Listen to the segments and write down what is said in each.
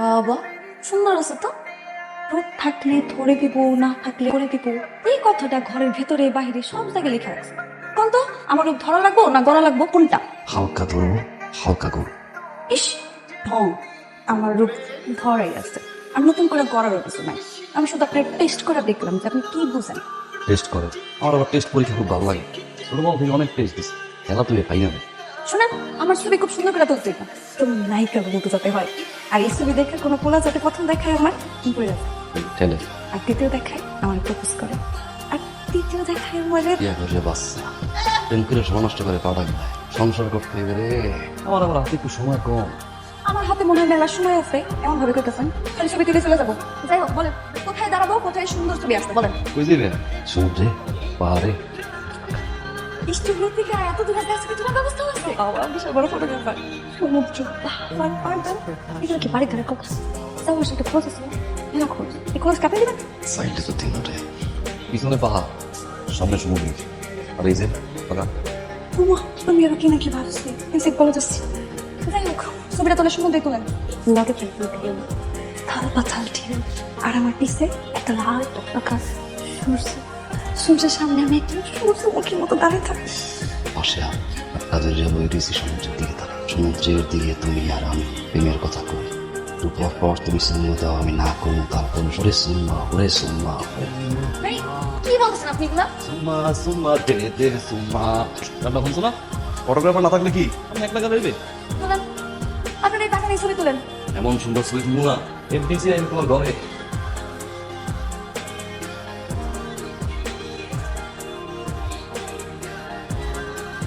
বাবা সুন্দর আছে তো রূপ থাকলে ধরে দিব না থাকলে করে দিব। এই কথাটা ঘরের ভেতরে বাইরে সব জায়গায় লেখা আছে কোন তো? আমার রূপ ধরা রাখব না গড়া লাগবো? কোনটা? হালকা ধরবো হালকা করো ইস ঢং। আমার রূপ ধরাই আছে আর নতুন করে গড়ার কিছু নাই। আমি শুধু আপনার টেস্ট করে দেখলাম যে আপনি কি বুঝেন। টেস্ট করো। আমার আবার টেস্ট পরীক্ষা খুব ভালো লাগে। ছোটবেলা থেকে অনেক টেস্ট দিস খেলা তুলে পাই না শোনেন আমার ছবি খুব সুন্দর করে তুলতে তুমি নায়িকা বলতে যাতে হয়। আর এই ছবি দেখে কোনো পোলা যাতে প্রথম দেখায় আমার কি করে যাবে আর দ্বিতীয় দেখায় আমার প্রপোজ করে। আর তৃতীয় দেখায় আমার ইয়া করলে বাচ্চা। প্রেম করে সময় নষ্ট করে পাড়া সংসার করতে গেলে আমার আবার হাতে একটু সময় কম। আমার হাতে মনে হয় মেলার সময় আছে। এমন ভাবে করতেছেন। তাহলে ছবি তুলে চলে যাব। যাই হোক বলেন কোথায় দাঁড়াবো কোথায় সুন্দর ছবি আসতে বলেন। কই যাবে সমুদ্রে? পাহাড়ে? স্টুডিও থেকে এত দূরে কাছে কিছু ব্যবস্থা আছে বাবা বিশাল বড় ফটোগ্রাফার সমুদ্র পাহাড় পাহাড় এগুলো কি বাড়ি ঘরে কথা? তাও সেটা প্রসেস না খোঁজ। এই খোঁজ কাপে দিবেন? সাইডে তো তিনটে পিছনে পাহাড় সামনে সমুদ্র। আর এই যে পাকা। উমা আমি আর কি না কি ভাবছি এসে বলে যাচ্ছি। যাই হোক ছবিটা তোলে সমুদ্রে তোলেন। লগে ফেলতে থাল পাথাল ঠিক আর আমার পিছে একটা লাল টকটকা সূর্য। সূর্যের সামনে আমি একটা সূর্যমুখীর মতো দাঁড়িয়ে থাকি। পাশে কাজের রেল রয়েছি সমুদ্রের দিকে তারা সমুদ্রের দিকে তুমি আর আমি প্রেমের কথা কই। দুপুর পর তুমি সুন্ম দাও আমি না করব তারপর ওরে সুম্মা ওরে সুম্মা কি বলছেন আপনি এগুলা? সুম্মা সুম্মা দে দে সুম্মা গানটা শুনছো না ফটোগ্রাফার না থাকলে কি? আমি এক টাকা দেবে আপনার এই টাকা নিয়ে ছবি তোলেন। এমন সুন্দর ছবি তুলবো না। এমনিতে আমি তোমার ঘরে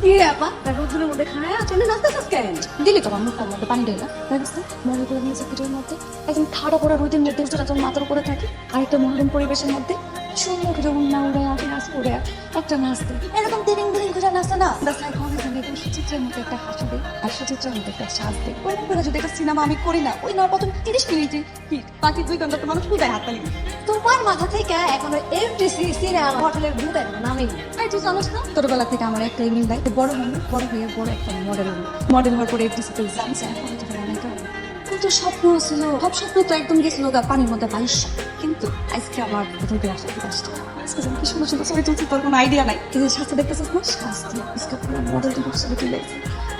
কি রে আপা? রোদ্রের মধ্যে খায় চলে নাচতেছিস কেন? দিলি তো আমার মধ্যে পানি ঢেলা। দেখছ মনে করে নিয়েছে পিঠের মধ্যে। একদম খাড়া পড়া রোদের মধ্যে যখন মাথার উপরে থাকে। আরেকটা মনোরম পরিবেশের মধ্যে সুন্দর যখন না উড়ে আসে নাচ উড়ে একটা নাচতে। এরকম দিন দিন খুঁজে নাচতে না? দেখা সুচিত্রের মতো একটা হাসি দেয় আর সুচিত্রের মতো একটা শ্বাস দেয়। ওই করে যদি একটা সিনেমা আমি করি না ওই নয় প্রথম তিরিশ মিনিটে হিট বাকি দুই ঘণ্টা তো মানুষ পূজায় হাত তালি তোমার মাথা থেকে এখনও এফডিসি সিনেমা হোটেলের ভূতের নামে আই তুই জানোস না ছোটবেলা থেকে আমার একটা ইভিনিং লাইফ বড় হলো বড় হয়ে বড় একটা মডেল হলো। মডেল হওয়ার পরে এফডিসি তে জানছে এখন তো স্বপ্ন ছিল, সব স্বপ্ন তো একদম গেছিল গা, পানির মধ্যে বাইশ কিন্তু আজকে আমার প্রথম দিয়ে আসা আসছে। আজকে যেন কি সুন্দর সুন্দর ছবি তুলছি তোর কোনো আইডিয়া নাই। কিন্তু স্বাস্থ্য না? স্বাস্থ্য আজকে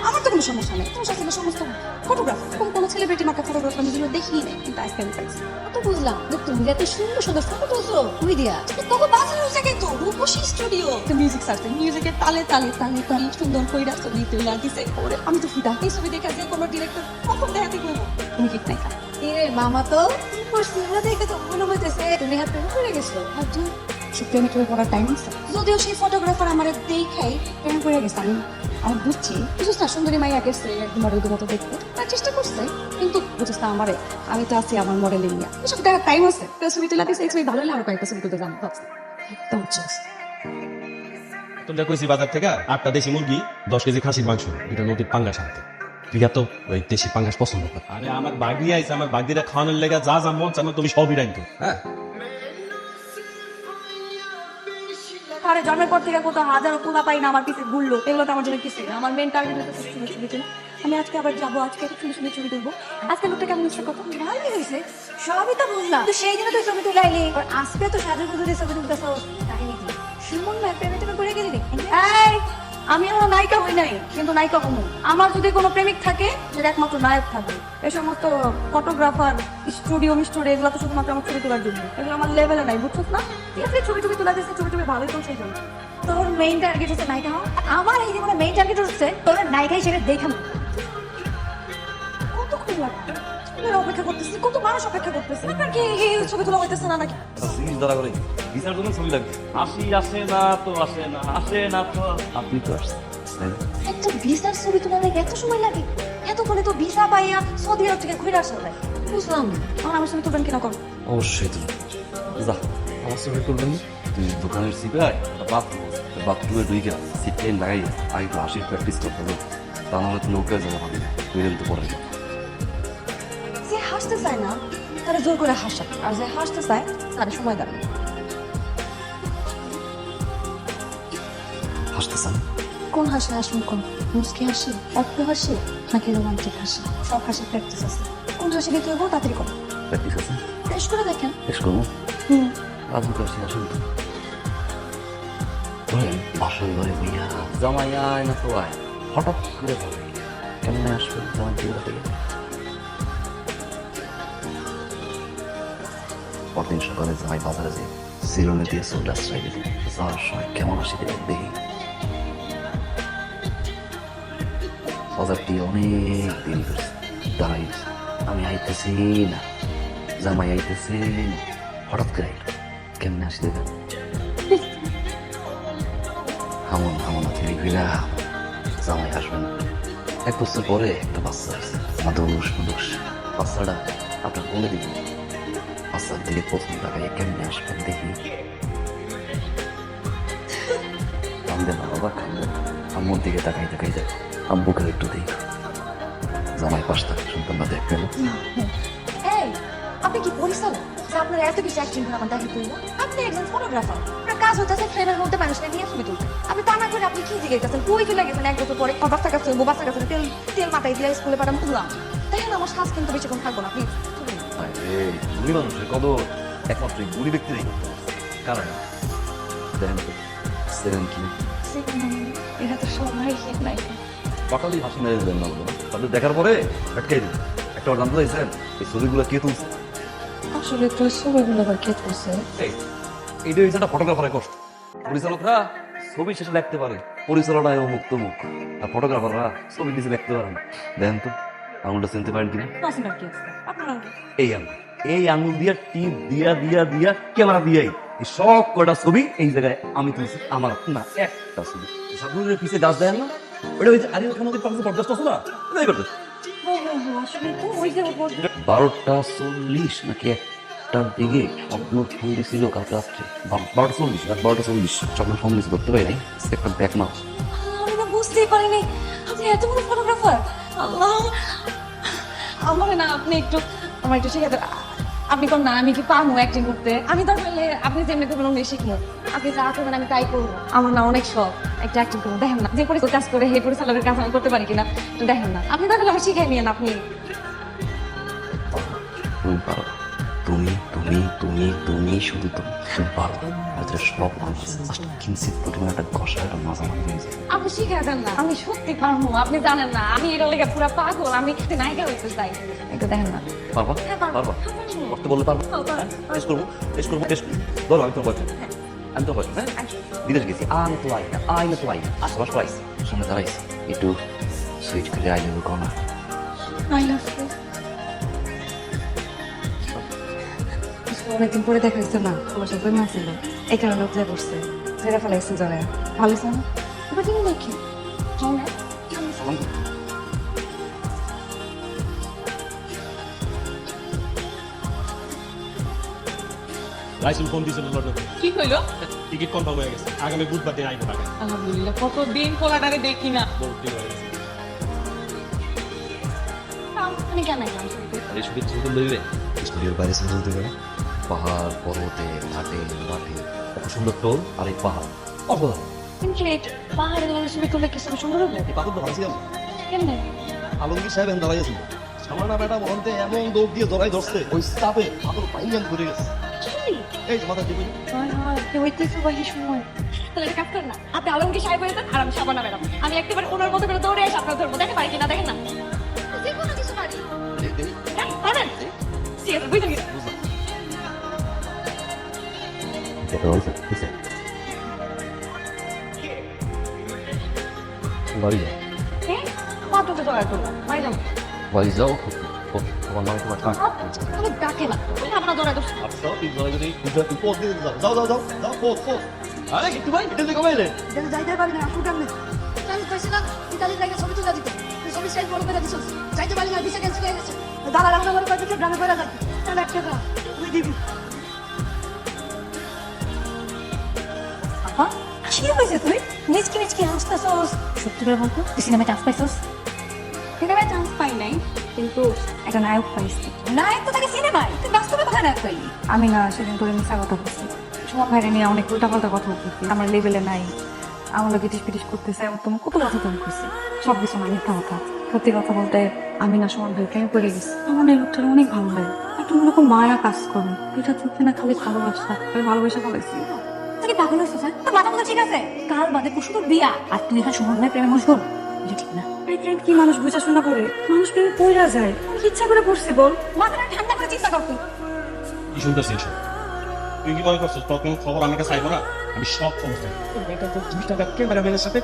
আমার তো কোনো সমস্যা নেই। তোমার সাথে সমস্ত ফটোগ্রাফার কোন কোনো সেলিব্রিটি মার্কা ফটোগ্রাফার আমি যেগুলো দেখিই নেই, কিন্তু আজকে আমি পাইছি। তো বুঝলাম যে তুমি এত সুন্দর সুন্দর ফটো তুলছো তুই দিয়া তোকে বাজানো জায়গায় তো রূপসী স্টুডিও তো মিউজিক মিউজিকের তালে তালে তালে তালে সুন্দর কইরা ছবি তুলে দিছে। আমি তো ফিদা এই ছবি দেখে, যে কোনো ডিরেক্টর কখন দেখাতে নাই। রে মামা তো? চেহারা দেখে তো মনে হইতেছে তুমি হাত প্রেমে পড়ে গেছো। আর তুই সে প্রেমে পড়ার টাইম আছে। যদিও সেই ফটোগ্রাফার আমার দেখাই প্রেমে পড়ে গেছে। আমি আমি বুঝছি। বুঝছিস না সুন্দরী মাইয়া গেছে একদম মডেল মতো দেখতে। তার চেষ্টা করছে কিন্তু বুঝছিস না আমারে আমি তো আছি আমার মডেলিং নিয়ে। এসব দেখার টাইম আছে। তো ছবি তুলে দিছে ছবি ভালো লাগে আরও কয়েকটা ছবি তুলতে জানো। একদম বুঝছিস। তোমরা কইছি বাজার থেকে আটটা দেশি মুরগি দশ কেজি খাসির মাংস এটা নদীর পাঙ্গাস আনতে। তুই এত ওই দেশি পাঙ্গাস পছন্দ কর। আরে আমার বাগি আইছে আমার বাগদিরা খাওয়ানোর লেগে যা যা মন চানো তুমি সবই রাখতো হ্যাঁ। আরে জন্মের পর থেকে কত হাজারো পোলা পাই না আমার পিছে ঘুরলো এগুলো তো আমার জন্য কিছু না আমার মেন টার্গেট হচ্ছে ছবি ছবি তোলা। আমি আজকে আবার যাব আজকে একটু সুন্দর সুন্দর ছবি তুলবো। আজকে লোকটা কেমন ইচ্ছে কথা? ভালোই হয়েছে। সবই তো বুঝলাম। তো সেই দিনে তুই ছবি তুলে আইলি। আর আজকে তো সাজু দিয়ে ছবি তুলতেছ কাহিনী কি সুমন না প্রেমে টেমে পড়ে গেলি এই! আমি আমার নায়িকা হই নাই, কিন্তু নায়িকা হব। আমার যদি কোনো প্রেমিক থাকে সেটা একমাত্র নায়ক থাকবে এ সমস্ত ফটোগ্রাফার স্টুডিও স্টুডিও এগুলো তো শুধুমাত্র আমার ছবি তোলার জন্য। এগুলো আমার লেভেলে নাই বুঝছ না? ঠিক আছে ছবি তোলা দিচ্ছে ছবি টবি ভালোই তো সেই জন্য। তোর মেইন টার্গেট হচ্ছে নায়িকা হওয়া। আমার এই জীবনে মেইন টার্গেট হচ্ছে, তোর নায়িকা হিসেবে কত কতক্ষণ লাগবে? আমি অপেক্ষা করতেছি কত মানুষ অপেক্ষা করতেছে। আপনার কি এই ছবি তোলা হইতেছে না নাকি? করে জন্য ছবি লাগবে। আসি আসে না তো আসে না আসে না তো। আপনি তো আসছেন তাই না? একটা ভিসার ছবি তোলা লাগে এত সময় লাগে? এতক্ষণে তো ভিসা পাইয়া সৌদি আরব থেকে ঘুরে আসা যায় বুঝলাম না। আমার আমার ছবি তুলবেন কিনা করো। অবশ্যই তুমি যা আমার ছবি তুলবেন? তুই দোকানের সিপাই বাথরুম বাথরুমে সিট লাগাই আগে তো প্র্যাকটিস করতে হবে। তা নাহলে নৌকায় যাওয়া হবে তুই তো পড়ে যে হাসতে চায় না তারা জোর করে হাসা। আর যে হাসতে চায় তারা সময় দেয় হাসতে চান কোন হাসি আসুন কোন? মুসকি হাসি হাসি নাকি রোমান্টিক হাসি? সব হাসি প্র্যাকটিস আছে। কোন ড্রেসে নিতে হব তাড়াতাড়ি করো। প্র্যাকটিস আছে? করে দেখেন। শেষ করব? হুম। আজ তো আসি আসুন ধরেন বাসর ঘরে বইয়া জামাই আয় না তো আয় হঠাৎ করে ভাবে কেমনে আসবে জামাই? পরদিন সকালে জামাই বাজারে যে সিরনে দিয়ে সোল আশ্রয় দিতে যাওয়ার সময় কেমন আসি দেখে। দেখি বাজার দিয়ে অনেক দিন দাঁড়াই আমি আইতেছি না। জামাই আইতেছে না। হঠাৎ করে কেমনে আসি দেখেন? হামন হামন থেকে ফিরা জামাই আসবে না। এক বছর পরে একটা বাচ্চা আছে মাদুস মাদুস। বাচ্চাটা আপনার বলে দিন বাচ্চার দিকে প্রথম টাকায় কেমনে আসবেন কান্দে না বাবা কান্দে আম্মুর দিকে তাকাই তাকাই দেখ আব্বুকে একটু দেখ জামাই পাশ থাকে সন্তানরা দেখবে না আপনি কি পরিচালক আপনার এত কিছু অ্যাক্টিং আমার দেখে তুলবো আপনি একজন ফটোগ্রাফার আপনার কাজ হচ্ছে ফ্রেমের মধ্যে মানুষকে নিয়ে ছবি তুলতে আপনি তা না করে আপনি কি দিকে গেছেন কই চলে গেছেন এক বছর পরে বাচ্চা কাছে বাচ্চা কাছে তেল তেল মাথায় দিয়ে স্কুলে পাঠাম তুললাম দেখেন আমার শ্বাস কিন্তু বেশিক্ষণ থাকব না প্লিজ আরে বুড়ি মানুষের কত একমাত্র এই বুড়ি ব্যক্তিরই কারণ দেখেন তো সেরেন কি এটা তো সবাই নাই সকালেই হাসি মেরে দেবেন না বলো তাদের দেখার পরে আটকাই দিন একটা জানতে চাইছেন এই ছবিগুলো কে তুলছে আসলে তো ছবিগুলো আবার কে করছে এইটা হচ্ছে একটা ফটোগ্রাফারের কষ্ট পরিচালকরা ছবি শেষে লিখতে পারে পরিচালনায় মুক্ত মুখ আর ফটোগ্রাফাররা ছবি নিচে লিখতে পারে না দেখেন তো আঙুলটা চিনতে পারেন কিনা? আপনার এই আঙুল। এই আঙুল দিয়া টিপ দিয়া দিয়া দিয়া ক্যামেরা দিয়াই। এই সব কটা ছবি এই জায়গায় আমি তুলছি আমার না একটা ছবি। পিছে গাছ দেয় না? ওটা ওই যে আরিয়াল খান নদীর পাশে পর্দাস্ত আছে না? ওটাই বারোটা চল্লিশ নাকি একটার দিকে ফোন কালকে রাত্রে। বারোটা চল্লিশ রাত বারোটা চল্লিশ স্বপ্ন ফোন ধরতে একটা ব্যাক আমি বুঝতেই পারিনি। আপনি এত বড় ফটোগ্রাফার আল্লাহ আমার না, আপনি একটু, আমার একটু শিখাতে আপনি কোন, না, আমি কি পারব অ্যাক্টিং করতে? আমি তো পারলে আপনি যেমনি করবেন অমনি শিখব। আপনি যা করবেন আমি তাই করব। আমার না অনেক শখ একটা অ্যাক্টিং করব। দেখেন না, যে পরিচালক কাজ করে, সেই পরিচালকের কাজ আমি করতে পারি কিনা দেখেন না। আপনি তাহলে আমার শিখাই নিয়েন আপনি। তুমি পারো। তুমি তুমি তুমি তুমি শুধু তুমি পারো। হয়তো সব মানুষ জাস্ট কিঞ্চিত পরিমাণ একটা ঘষা একটা মাঝামাঝি হয়ে যায় আপনি শিখে দেন না? আমি সত্যি পারব আপনি জানেন না। আমি এটা লেগে পুরো পাগল আমি নায়িকা হইতে চাই। একটু দেখেন না। পারবা? হ্যাঁ, পারব। হ্যাঁ। করতে বললে পারবা? হ্যাঁ। টেস্ট করব? টেস্ট করব টেস্ট ধরো আমি তোর বয়ফ্রেন্ড আমি তোর বয়ফ্রেন্ড হ্যাঁ? বিদেশ গেছি। আমি তো না আই তো আই আশপাশ পাইছি সামনে দাঁড়াইছি একটু সুইট করে আই লেবু কনা আই লাভ ইউ অনেকদিন পরে দেখা হচ্ছে না? তোমার সাথে ছিল এই কারণে উঠলে পড়ছে ফেরা ফেলাইছে জলে। ভালো ছিল না? এবার তুমি দেখি রাইসুল ফোন দিয়েছিল লন্ডন কি হইল টিকিট কনফার্ম হয়ে গেছে। আগামী বুধবার দিন আইবো টাকা আলহামদুলিল্লাহ কতদিন পোলাটারে দেখি না। ভর্তি হয়ে গেছে। আমি কেন আর এই শুরু করলে স্টুডিওর বাইরে হতে পারে পাহাড় পর্বতে ঘাটে মাঠে। এত সুন্দর টোল আর এই পাহাড়। অসাধারণ গেলে ছবি তুলে কিছু সুন্দর হবে? তো কেমনে? আলমগীর সাহেব এখানে দাঁড়াইছিল সামানা বেটা মহন্তে এমন দৌড় দিয়ে দৌড়াই ধরছে ওই স্টাফে পাথর পাইলেন ঘুরে গেছে। এই মাথা হয় হয় না। আপনি আলমকে সাহেব হয়ে আর আমি সাবানা ম্যাডাম। আমি একেবারে ওনার মতো করে দৌড়ে এসে আপনার ধরবো। দেখেন পারি কিনা দেখেন না। যে কোনো কিছু পারি। হ্যাঁ, পারেন। আছে হয়েছে আছে বাড়ি যাও। হ্যাঁ মাত্র তো দৌড়ায় করলাম বাড়ি যাব বাড়ি যাও তোমার নাম তোমার আমি ডাকে না। আপনার দৌড়ায় দোষ আচ্ছা তুই জয় করে পূজা তুই পোত দিয়ে যাও। যাও যাও যাও যাও পোত পোত আরে একটু ভাই এটা দিয়ে কমাইলে যাইতে পারি না আসুক আমি আমি কইছিলাম ইতালির লাগে ছবি তুলে দিতে। তুই ছবি সাইজ বড় করে দিছিস। যাইতে পারি না ভিসা ক্যান্সেল হয়ে গেছে। দাদা রান্না করে কইতে গ্রামে করে যাবি তাহলে এক টাকা। তুই দিবি। আপা কি হয়েছে তুই নিজকে হাসতেছস সত্যি করে বলতো তুই সিনেমায় চান্স পাইছস সিনেমায় চান্স পাই নাই কিন্তু একটা নায়ক পাইছি নায়ক তো থাকে সিনেমায় তুই বাস্তবে কোথায় নায়ক পাইলি আমি না সেদিন তোর মিশা কথা বলছি সুমন ভাইরে নিয়ে অনেক উল্টাপাল্টা কথা বলতেছি আমার লেভেলে নাই আমার লোক ইটিস পিটিস করতেছে এমন তোমার কত কথা তুমি করছি সব কিছু আমার মিথ্যা কথা সত্যি কথা বলতে আমি না সমান ভাই প্রেমে পড়ে গেছি আমার এই লোকটার অনেক ভালো লাগে একটা রকম মায়া কাজ করে এটা চোখে না খালি ভালোবাসা আমি ভালোবাসা বলেছি তুই পাগল হয়েছিস হ্যাঁ? তোর মাথা মতো ঠিক আছে? কাল বাদে পরশু তোর বিয়া। আর তুই এখানে সমান ভাই প্রেমে মশগুল এটা ঠিক না। এই প্রেম কি মানুষ বুঝা শোনা করে? মানুষ প্রেমে পড়া যায়। কি ইচ্ছা করে পড়ছি বল? মাথাটা ঠান্ডা করে চিন্তা করতো কি শুনতেছিস এসব? তুই কি মনে করছিস তোর কোনো খবর আমাকে চাইব না? আমি সব খবর চাই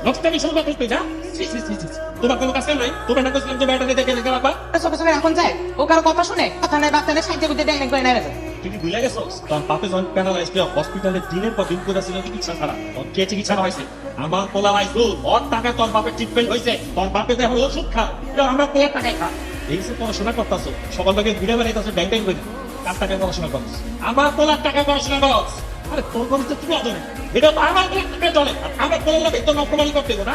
নকশামি শুরু করতে যা। ছি, ছি, ছি, ছি, ছি। তোমার কোনো কাজ নাই? তোমার না করছিলাম যে ব্যাটারি দেখে দেখে রাখবা। সবে সবে এখন যায়। ও কারও কথা শুনে কথা নাই বাচ্চা নেই সাইডে বুঝে ড্যাং করে নেড়ে যায় কি ভুলে গেছো? যখন প্যারালাইজ হসপিটালে দিনের পর দিন করে ছিল চিকিৎসা ছাড়া। কে চিকিৎসা হয়েছে আমার পোলা লাইছো। ওর টাকা তোর বাপের ট্রিটমেন্ট হয়েছে তোর বাপে দেখো ওষুধ খা আমার পোলা টাকায় খা এই যে পড়াশোনা করতেছো সকাল থেকে ঘুরে বেড়াইতেছো ব্যাংক ব্যাংক করে। কার টাকায় পড়াশোনা করছ আমার পোলার টাকায় পড়াশোনা করছ আরে তোর কোনো তো তুমি অজনে এটা তো আমার পোলার টাকায় চলে। আমার পোলার তো করতে গো না?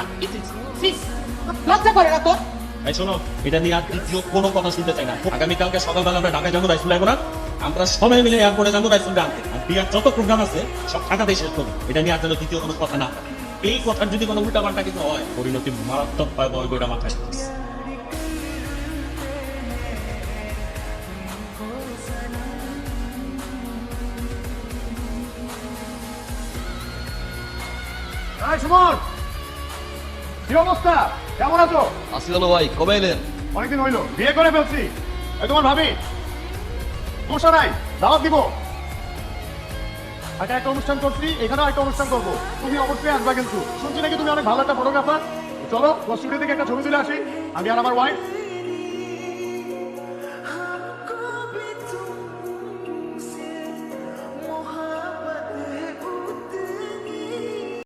লজ্জা করে না তোর? এই শোনো এটা নিয়ে আর দ্বিতীয় কোনো কথা শুনতে চাই না। আগামীকালকে সকালবেলা আমরা ঢাকায় যাব রাইসুল লাগবো না? আমরা সবাই মিলে এয়ারপোর্টে যাব রাইসুল আনতে আর বিয়ার যত প্রোগ্রাম আছে সব ঢাকাতেই শেষ করব। এটা নিয়ে আর দ্বিতীয় কোনো কথা না এই কথার যদি কোনো উল্টা পাল্টা কিছু হয় পরিণতি মারাত্মক ভয়াবহ ওইটা মাথায়। সুমন! কি অবস্থা? কেমন আছো? আসিল ভাই কবে এলেন? অনেকদিন হইল বিয়ে করে ফেলছি। এই তোমার ভাবি? সমস্যা নাই দাওয়াত দিব। একটা একটা অনুষ্ঠান করছি, এখানেও একটা অনুষ্ঠান করব। তুমি অবশ্যই আসবা কিন্তু। শুনছি নাকি তুমি অনেক ভালো একটা ফটোগ্রাফার চলো স্টুডিও থেকে একটা ছবি তুলে আসি। আমি আর আমার ওয়াইফ